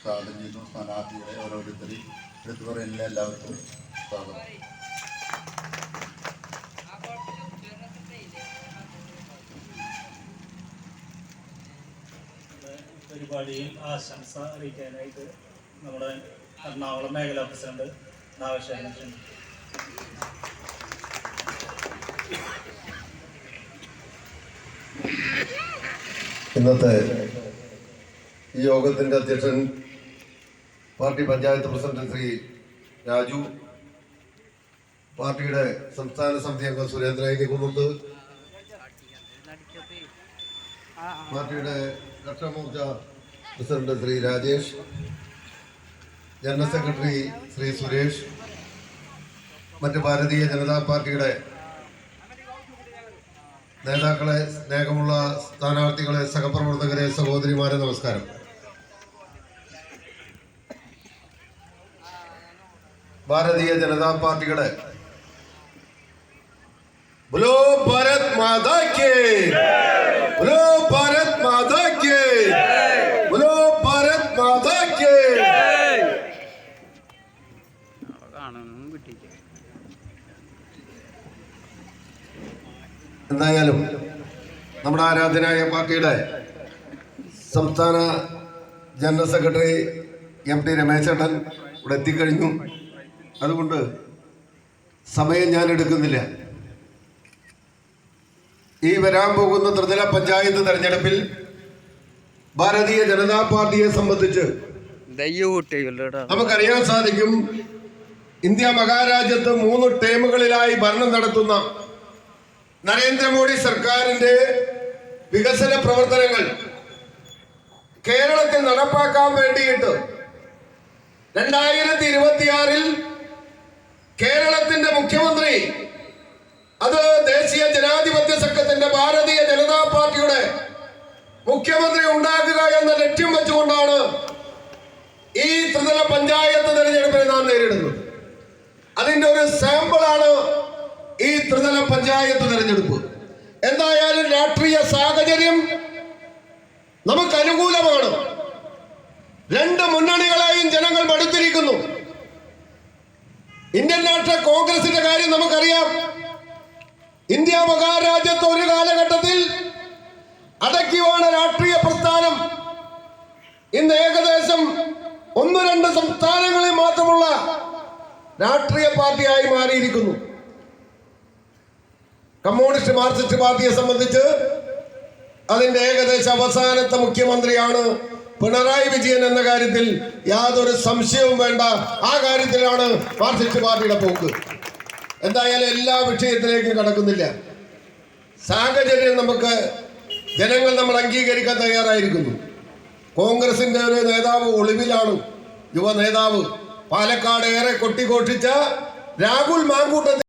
സ്വാഗതം ചെയ്യുന്നു സ്ഥാനാർത്ഥികളെ ഓരോരുത്തരെയും എടുത്തു പറയുന്നില്ല എല്ലാവർക്കും സ്വാഗതം. പരിപാടിയിൽ ആശംസ അറിയിക്കാനായിട്ട് നമ്മുടെ എറണാകുളം മേഖലാ പ്രസിഡന്റ് നാവശ്യം ഇന്നത്തെ ഈ യോഗത്തിന്റെ അധ്യക്ഷൻ പാർട്ടി പഞ്ചായത്ത് പ്രസിഡന്റ് ശ്രീ രാജു പാർട്ടിയുടെ സംസ്ഥാന സമിതി അംഗം സുരേന്ദ്രയ്ക്ക് കുന്നുണ്ട് പാർട്ടിയുടെ കർഷക president Shri Rajesh general secretary Shri Suresh മറ്റ് ഭാരതീയ ജനതാ പാർട്ടിയുടെ നേതാക്കളെ സ്നേഹമുള്ള സ്ഥാനാർത്ഥികളെ സഹപ്രവർത്തകരെ സഹോദരിമാരെ നമസ്കാരം. ഭാരതീയ ജനതാ പാർട്ടിയുടെ ബുലോ ഭാരത് മാതാ കേ. ബുലോ ഭാരത് മാതാ കേ. ബുലോ ഭാരത് മാതാ കേ. എന്തായാലും നമ്മുടെ ആരാധനായ പാർട്ടിയുടെ സംസ്ഥാന ജനറൽ സെക്രട്ടറി എം ടി രമേശേട്ടൻ ഇവിടെ എത്തിക്കഴിഞ്ഞു. അതുകൊണ്ട് സമയം ഞാൻ എടുക്കുന്നില്ല. ഈ വരാൻ പോകുന്ന ത്രിതല പഞ്ചായത്ത് തെരഞ്ഞെടുപ്പിൽ ഭാരതീയ ജനതാ പാർട്ടിയെ സംബന്ധിച്ച് നമുക്കറിയാൻ സാധിക്കും ഇന്ത്യ മഹാരാജ്യത്ത് മൂന്ന് ടേമുകളിലായി ഭരണം നടത്തുന്ന നരേന്ദ്രമോദി സർക്കാരിന്റെ വികസന പ്രവർത്തനങ്ങൾ കേരളത്തിൽ നടപ്പാക്കാൻ വേണ്ടിയിട്ട് രണ്ടായിരത്തി ഇരുപത്തിയാറിൽ കേരളത്തിന്റെ മുഖ്യമന്ത്രി അത് ദേശീയ ജനാധിപത്യ സംഘത്തിന്റെ ഭാരതീയ ജനതാ പാർട്ടിയുടെ മുഖ്യമന്ത്രി ഉണ്ടാക്കുക എന്ന ലക്ഷ്യം വെച്ചുകൊണ്ടാണ് ഈ ത്രിതല പഞ്ചായത്ത് തെരഞ്ഞെടുപ്പിനെ നാം നേരിടുന്നത്. അതിന്റെ ഒരു സാമ്പിളാണ് ഈ ത്രിതല പഞ്ചായത്ത് തെരഞ്ഞെടുപ്പ്. എന്തായാലും രാഷ്ട്രീയ സാഹചര്യം നമുക്ക് അനുകൂലമാണ്. രണ്ട് മുന്നണികളെയും കോൺഗ്രസിന്റെ കാര്യം നമുക്കറിയാം. ഇന്ത്യ മഹാരാജ്യത്ത് ഒരു കാലഘട്ടത്തിൽ അടക്കിവാണ രാഷ്ട്രീയ പ്രസ്ഥാനം. ഇന്ന് ഏകദേശം ഒന്ന് രണ്ട് സംസ്ഥാനങ്ങളിൽ മാത്രമുള്ള രാഷ്ട്രീയ പാർട്ടിയായി മാറിയിരിക്കുന്നു. കമ്മ്യൂണിസ്റ്റ് മാർക്സിസ്റ്റ് പാർട്ടിയെ സംബന്ധിച്ച് അതിന്റെ ഏകദേശം അവസാനത്തെ മുഖ്യമന്ത്രിയാണ് പിണറായി വിജയൻ എന്ന കാര്യത്തിൽ യാതൊരു സംശയവും വേണ്ട. ആ കാര്യത്തിലാണ് മാർക്സിസ്റ്റ് പാർട്ടിയുടെ പോക്ക്. എന്തായാലും എല്ലാ വിഷയത്തിലേക്കും കടക്കുന്നില്ല. സാഹചര്യം നമുക്ക് ജനങ്ങൾ നമ്മൾ അംഗീകരിക്കാൻ തയ്യാറായിരിക്കുന്നു. കോൺഗ്രസിന്റെ ഒരു നേതാവ് ഒളിവിലാണ്. യുവ നേതാവ് പാലക്കാട് ഏറെ കൊട്ടിഘോഷിച്ച രാഹുൽ മാങ്കൂട്ടത്തിൽ